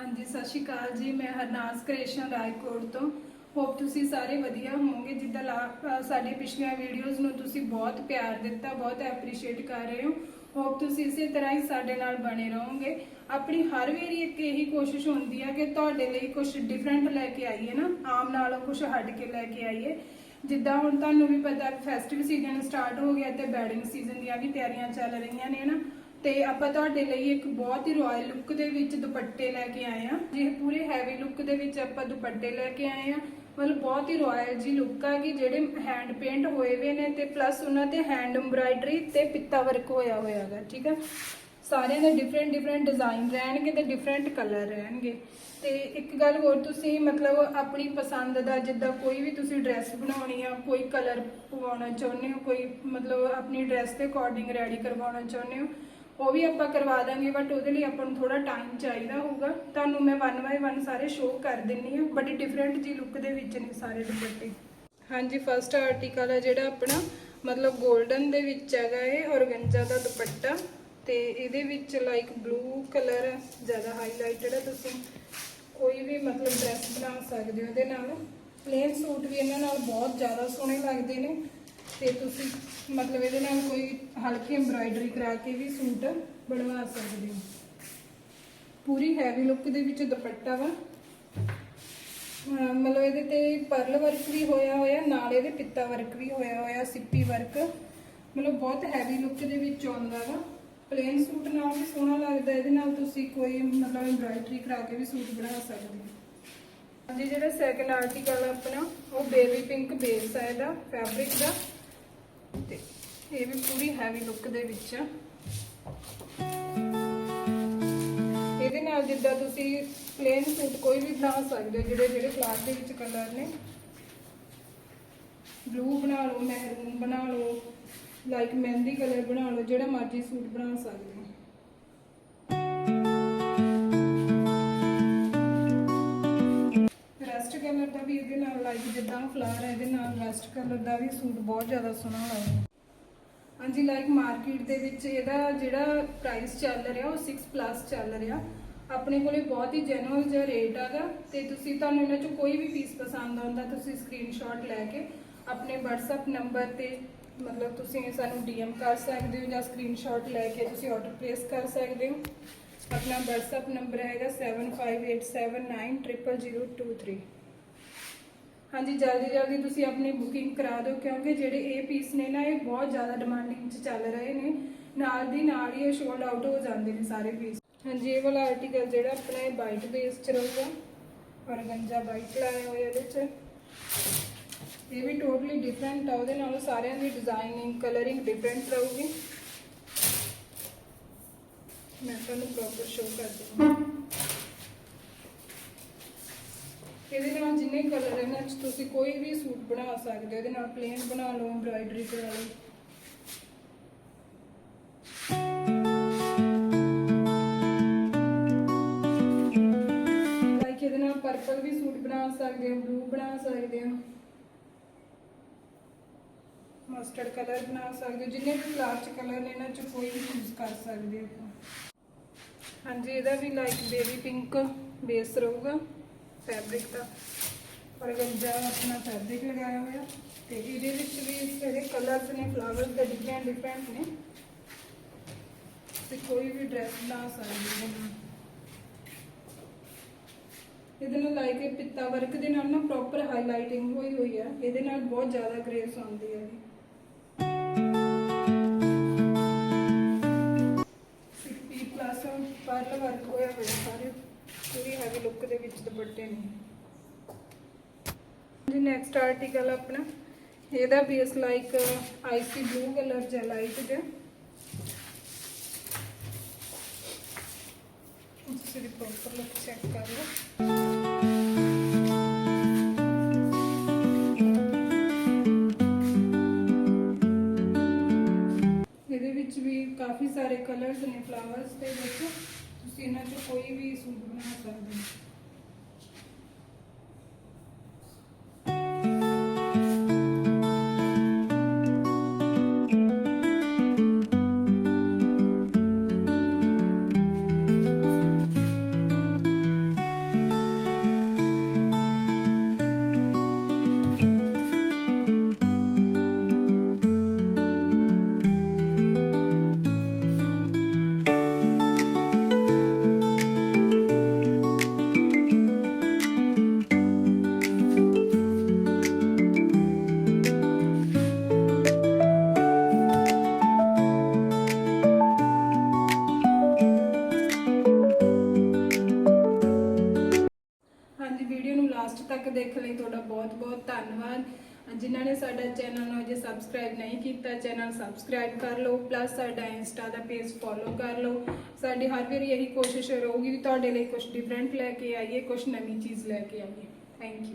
ਹਾਂਜੀ, ਸਤਿ ਸ਼੍ਰੀ ਅਕਾਲ ਜੀ। ਮੈਂ ਹਰਨਾਸ ਕ੍ਰੇਸ਼ਨ ਰਾਏਕੋਟ ਤੋਂ। ਹੋਪ ਤੁਸੀਂ ਸਾਰੇ ਵਧੀਆ ਹੋਵੋਗੇ। ਜਿੱਦਾਂ ਲਾ- ਅਹ ਸਾਡੀ ਪਿਛਲੀਆਂ ਵੀਡੀਓਜ਼ ਨੂੰ ਤੁਸੀਂ ਬਹੁਤ ਪਿਆਰ ਦਿੱਤਾ, ਬਹੁਤ ਐਪਰੀਸ਼ੀਏਟ ਕਰ ਰਹੇ ਹੋ। ਹੋਪ ਤੁਸੀਂ ਇਸੇ ਤਰ੍ਹਾਂ ਹੀ ਸਾਡੇ ਨਾਲ ਬਣੇ ਰਹੋਗੇ। ਆਪਣੀ ਹਰ ਵਾਰੀ ਇੱਕ ਇਹੀ ਕੋਸ਼ਿਸ਼ ਹੁੰਦੀ ਹੈ ਕਿ ਤੁਹਾਡੇ ਲਈ ਕੁਝ ਡਿਫਰੈਂਟ ਲੈ ਕੇ ਆਈਏ ਨਾ। ਆਮ ਨਾਲੋਂ ਕੁਝ ਹਟ ਕੇ ਲੈ ਕੇ ਆਈਏ। ਜਿੱਦਾਂ ਹੁਣ ਤੁਹਾਨੂੰ ਵੀ ਪਤਾ ਫੈਸਟਿਵ ਸੀਜ਼ਨ ਸਟਾਰਟ ਹੋ ਗਿਆ ਤੇ ਵੈਡਿੰਗ ਸੀਜ਼ਨ ਦੀਆਂ ਵੀ ਤਿਆਰੀਆਂ ਚੱਲ ਰਹੀਆਂ ਨੇ ਨਾ। ਤੇ ਆਪਾਂ ਤੁਹਾਡੇ ਲਈ ਇੱਕ ਬਹੁਤ ਹੀ ਰਾਇਲ ਲੁੱਕ ਦੇ ਵਿੱਚ ਦੁਪੱਟੇ ਲੈ ਕੇ ਆਏ ਆ ਜੇ ਪੂਰੇ ਹੈਵੀ ਲੁੱਕ ਦੇ ਵਿੱਚ ਆਪਾਂ ਦੁਪੱਟੇ ਲੈ ਕੇ ਆਏ ਆ ਮਤਲਬ ਬਹੁਤ ਹੀ ਰਾਇਲ ਜੀ ਲੁੱਕ ਆ ਕਿ ਜਿਹੜੇ ਹੈਂਡ ਪੇਂਟ ਹੋਏ ਹੋਏ ਨੇ ਤੇ ਪਲੱਸ ਉਹਨਾਂ ਤੇ ਹੈਂਡ ਐਮਬ੍ਰਾਇਡਰੀ ਤੇ ਪਿੱਤਾ ਵਰਕ ਹੋਇਆ ਹੋਇਆ ਹੈਗਾ, ਠੀਕ ਆ? ਸਾਰਿਆਂ ਦੇ ਡਿਫਰੈਂਟ ਡਿਫਰੈਂਟ ਡਿਜ਼ਾਈਨ ਰਹਿਣਗੇ ਤੇ ਡਿਫਰੈਂਟ ਕਲਰ ਰਹਿਣਗੇ। ਤੇ ਇੱਕ ਗੱਲ ਹੋਰ ਤੁਸੀਂ ਮਤਲਬ ਆਪਣੀ ਪਸੰਦ ਦਾ ਜਿੱਦਾਂ ਕੋਈ ਵੀ ਤੁਸੀਂ ਡਰੈਸ ਬਣਾਉਣੀ ਆ, ਕੋਈ ਕਲਰ ਪਵਾਉਣਾ ਚਾਹੁੰਦੇ ਹੋ, ਕੋਈ ਮਤਲਬ ਆਪਣੀ ਡਰੈਸ ਦੇ ਅਕੋਰਡਿੰਗ ਰੈਡੀ ਕਰਵਾਉਣਾ ਚਾਹੁੰਦੇ ਹੋ ਉਹ ਵੀ ਆਪਾਂ ਕਰਵਾ ਦਾਂਗੇ ਬਟ ਉਹਦੇ ਲਈ ਆਪਾਂ ਨੂੰ ਥੋੜਾ ਟਾਈਮ ਚਾਹੀਦਾ ਹੋਊਗਾ। ਤੁਹਾਨੂੰ ਮੈਂ ਵਨ ਬਾਏ ਵਨ ਸਾਰੇ ਸ਼ੋਅ ਕਰ ਦਿੰਨੀ ਆ ਬਟ ਡਿਫਰੈਂਟ ਜੀ ਲੁੱਕ ਦੇ ਵਿੱਚ ਨੇ ਸਾਰੇ ਦੁਪੱਟੇ। ਹਾਂਜੀ ਫਰਸਟ ਆਰਟੀਕਲ ਹੈ ਜਿਹੜਾ ਆਪਣਾ, ਮਤਲਬ 골ਡਨ ਦੇ ਵਿੱਚ ਹੈਗਾ ਇਹ, ਔਰਗੰਜਾ ਦਾ ਦੁਪੱਟਾ। ਤੇ ਇਹਦੇ ਵਿੱਚ ਲਾਈਕ ਬਲੂ ਕਲਰ ਜ਼ਿਆਦਾ ਹਾਈਲਾਈਟਡ ਹੈ ਤੁਸੀਂ। ਕੋਈ ਵੀ ਮਤਲਬ ਡਰੈਸ ਬਣਾ ਸਕਦੇ ਹੋ ਇਹਦੇ ਨਾਲ। ਪਲੇਨ ਸੂਟ ਵੀ ਇਹਨਾਂ ਨਾਲ ਬਹੁਤ ਜ਼ਿਆਦਾ ਸੋਹਣੇ ਲੱਗਦੇ ਨੇ। ਤੇ ਤੁਸੀਂ ਮਤਲਬ ਇਹਦੇ ਨਾਲ ਕੋਈ ਹਲਕੀ ਐਮਬ੍ਰਾਇਡਰੀ ਕਰਾ ਕੇ ਵੀ ਸੂਟ ਬਣਵਾ ਸਕਦੇ ਹੋ। ਪੂਰੀ ਹੈਵੀ ਲੁੱਕ ਦੇ ਵਿੱਚ ਦੁਪੱਟਾ ਵਾ। ਮਤਲਬ ਇਹਦੇ ਤੇ ਪਰਲ ਵਰਕ ਵੀ ਹੋਇਆ ਹੋਇਆ, ਨਾਲ ਇਹਦੇ ਪਿੱਤਾ ਵਰਕ ਵੀ ਹੋਇਆ ਹੋਇਆ, ਸਿੱਪੀ ਵਰਕ ਮਤਲਬ ਬਹੁਤ ਹੈਵੀ ਲੁੱਕ ਦੇ ਵਿੱਚ ਆਉਂਦਾ ਵਾ। ਪਲੇਨ ਸੂਟ ਨਾਲ ਵੀ ਸੋਹਣਾ ਲੱਗਦਾ, ਇਹਦੇ ਨਾਲ ਤੁਸੀਂ ਕੋਈ ਮਤਲਬ ਐਮਬ੍ਰਾਇਡਰੀ ਕਰਾ ਕੇ ਵੀ ਸੂਟ ਬਣਾ ਸਕਦੇ ਹੋ। ਹਾਂਜੀ, ਜਿਹੜਾ ਸੈਕਿੰਡ ਆਰਟੀਕਲ ਆਪਣਾ, ਉਹ ਬੇਬੀ ਪਿੰਕ ਬੇਸ ਹੈ ਇਹਦਾ ਫੈਬਰਿਕ ਦਾ। ਇਹ ਵੀ ਪੂਰੀ ਹੈਵੀ ਲੁੱਕ ਦੇ ਵਿੱਚ। ਇਹਦੇ ਨਾਲ ਜਿੱਦਾਂ ਤੁਸੀਂ ਪਲੇਨ ਸੂਟ ਕੋਈ ਵੀ ਬਣਾ ਸਕਦੇ ਹੋ, ਜਿਹੜੇ ਜਿਹੜੇ ਕਲਾਸ ਦੇ ਵਿੱਚ ਕਲਰ ਨੇ। ਬਲੂ ਬਣਾ ਲਓ ਮਹਿਰੂਨ ਬਣਾ ਲਓ ਲਾਈਕ ਮਹਿੰਦੀ ਕਲਰ ਬਣਾ ਲਓ, ਜਿਹੜਾ ਮਰਜ਼ੀ ਸੂਟ ਬਣਾ ਸਕਦੇ ਹੋ। ਰੈਸਟ ਕਲਰ ਦਾ ਵੀ ਇਹਦੇ ਨਾਲ ਲਾਈਕ ਜਿੱਦਾਂ ਫਲਾਵਰ ਹੈ, ਇਹਦੇ ਨਾਲ ਰੈਸਟ ਕਲਰ ਦਾ ਵੀ ਸੂਟ ਬਹੁਤ ਜ਼ਿਆਦਾ ਸੋਹਣਾ ਲੱਗਦਾ ਹਾਂਜੀ ਲਾਈਕ ਮਾਰਕੀਟ ਦੇ ਵਿੱਚ ਇਹਦਾ ਜਿਹੜਾ ਪ੍ਰਾਈਸ ਚੱਲ ਰਿਹਾ, ਉਹ 6 ਪਲੱਸ ਚੱਲ ਰਿਹਾ। ਆਪਣੇ ਕੋਲੇ ਬਹੁਤ ਹੀ ਜੈਨੂਅਲ ਜਿਹਾ ਰੇਟ ਹੈਗਾ ਤੇ ਤੁਸੀਂ ਤੁਹਾਨੂੰ ਇਹਨਾਂ ਚੋਂ ਕੋਈ ਵੀ ਪੀਸ ਪਸੰਦ ਆਉਂਦਾ, ਤੁਸੀਂ ਸਕਰੀਨਸ਼ਾਟ ਲੈ ਕੇ ਆਪਣੇ WhatsApp ਨੰਬਰ ਤੇ ਮਤਲਬ ਤੁਸੀਂ ਸਾਨੂੰ DM ਕਰ ਸਕਦੇ ਹੋ ਜਾਂ ਸਕਰੀਨਸ਼ਾਟ ਲੈ ਕੇ ਤੁਸੀਂ ਆਰਡਰ ਪਲੇਸ ਕਰ ਸਕਦੇ ਹੋ। ਆਪਣਾ WhatsApp ਨੰਬਰ ਹੈਗਾ 7587900023 ਹਾਂਜੀ, ਜਲਦੀ ਜਲਦੀ ਤੁਸੀਂ ਆਪਣੀ ਬੁਕਿੰਗ ਕਰਾ ਦਿਓ, ਕਿਉਂਕਿ ਜਿਹੜੇ ਇਹ ਪੀਸ ਨੇ ਨਾ, ਇਹ ਬਹੁਤ ਜ਼ਿਆਦਾ ਡਿਮਾਂਡਿੰਗ 'ਚ ਚੱਲ ਰਹੇ ਨੇ। ਨਾਲ ਦੀ ਨਾਲ ਹੀ ਇਹ ਸ਼ੋਲਡ ਆਊਟ ਹੋ ਜਾਂਦੇ ਨੇ ਸਾਰੇ ਪੀਸ ਹਾਂਜੀ, ਇਹ ਵਾਲਾ ਆਰਟੀਕਲ ਜਿਹੜਾ ਆਪਣਾ ਇਹ ਵਾਈਟ ਬੇਸ 'ਚ ਰਹੂਗਾ ਔਰਗੰਜਾ ਵਾਈਟ ਲਾਇਆ ਹੋਇਆ ਇਹਦੇ 'ਚ। ਇਹ ਵੀ ਟੋਟਲੀ ਡਿਫਰੈਂਟ ਆ, ਉਹਦੇ ਨਾਲੋਂ ਸਾਰਿਆਂ ਦੀ ਡਿਜ਼ਾਈਨਿੰਗ ਕਲਰਿੰਗ ਡਿਫਰੈਂਟ ਰਹੂਗੀ। ਮੈਂ ਤੁਹਾਨੂੰ ਪ੍ਰੋਪਰ ਸ਼ੋਅ ਕਰ ਹਾਂ। ਇਹਦੇ ਨਾਲ ਜਿੰਨੇ ਕਲਰ ਇਹਨਾਂ 'ਚ ਤੁਸੀਂ ਕੋਈ ਵੀ ਸੂਟ ਬਣਾ ਸਕਦੇ ਹੋ। ਇਹਦੇ ਨਾਲ ਪਲੇਨ ਬਣਾ ਲਓ ਐਮਬ੍ਰਾਇਡਰੀ ਕਰਾ ਲਓ। ਲਾਈਕ ਇਹਦੇ ਨਾਲ ਪਰਪਲ ਵੀ ਸੂਟ ਬਣਾ ਸਕਦੇ ਹੋ ਬਲੂ ਬਣਾ ਸਕਦੇ ਹੋ। ਮਸਟਰਡ ਕਲਰ ਬਣਾ ਸਕਦੇ ਹੋ। ਜਿੰਨੇ ਵੀ ਕਲਾਸ ਚ ਕਲਰ ਨੇ ਚ ਕੋਈ ਵੀ ਯੂਜ਼ ਕਰ ਸਕਦੇ ਹੋ ਹਾਂਜੀ, ਇਹਦਾ ਵੀ ਲਾਈਕ ਬੇਬੀ ਪਿੰਕ ਬੇਸ ਰਹੂਗਾ। ਫੈਬਰਿਕ ਦਾ ਔਰ ਆਪਣਾ ਫੈਬਰਿਕ ਲਗਾਇਆ ਹੋਇਆ। ਤੇ ਇਹਦੇ ਵਿੱਚ ਵੀ ਜਿਹੜੇ ਕਲਰਸ ਨੇ ਫਲਾਵਰਸ ਦੇ ਡਿਫਰੈਂਟ ਡਿਫਰੈਂਟ ਨੇ। ਤੇ ਕੋਈ ਵੀ ਡਰੈਸ ਬਣਾ ਸਕਦੇ ਹੋ। ਇਹਦੇ ਨਾਲ ਇਹਦੇ ਨਾਲ ਲਾਈਕ ਇਹ ਪਿੱਤਾ ਵਰਕ ਦੇ ਨਾਲ ਨਾ ਪ੍ਰੋਪਰ ਹਾਈਲਾਈਟਿੰਗ ਹੋਈ ਹੋਈ ਆ। ਇਹਦੇ ਨਾਲ ਬਹੁਤ ਜ਼ਿਆਦਾ ਗ੍ਰੇਸ ਆਉਂਦੀ ਹੈ ਦੇ ਨੇ। ਜੀ ਨੈਕਸਟ ਆਰਟੀਕਲ ਆਪਣਾ। ਇਹਦਾ base like icy blue colour ਜਿਹਾ ਲਾਈਟ ਜਿਹਾ। ਤੁਸੀਂ ਪ੍ਰੋਪਰ ਲੁੱਕ ਚੈੱਕ ਕਰ ਲਓ। ਇਹਦੇ ਵਿੱਚ ਵੀ ਕਾਫੀ ਸਾਰੇ ਕਲਰਸ ਨੇ ਫਲਾਵਰਸ ਦੇ ਵਿੱਚ। ਤੁਸੀਂ ਇਹਨਾਂ ਚੋਂ ਕੋਈ ਵੀ ਸੂਟ ਬਣਾ ਸਕਦੇ ਹੋ। ਤੱਕ ਦੇਖਣ ਲਈ ਤੁਹਾਡਾ ਬਹੁਤ ਬਹੁਤ ਧੰਨਵਾਦ। ਜਿਨ੍ਹਾਂ ਨੇ ਸਾਡਾ ਚੈਨਲ ਨੂੰ ਅਜੇ ਸਬਸਕ੍ਰਾਈਬ ਨਹੀਂ ਕੀਤਾ, ਚੈਨਲ ਸਬਸਕ੍ਰਾਈਬ ਕਰ ਲਓ ਪਲੱਸ ਸਾਡਾ ਇੰਸਟਾ ਦਾ ਪੇਜ ਫੋਲੋ ਕਰ ਲਓ। ਸਾਡੀ ਹਰ ਵਾਰੀ ਇਹੀ ਕੋਸ਼ਿਸ਼ ਰਹੂਗੀ ਵੀ ਤੁਹਾਡੇ ਲਈ ਕੁਝ ਡਿਫਰੈਂਟ ਲੈ ਕੇ ਆਈਏ ਕੁਝ ਨਵੀਂ ਚੀਜ਼ ਲੈ ਕੇ ਆਈਏ। Thank you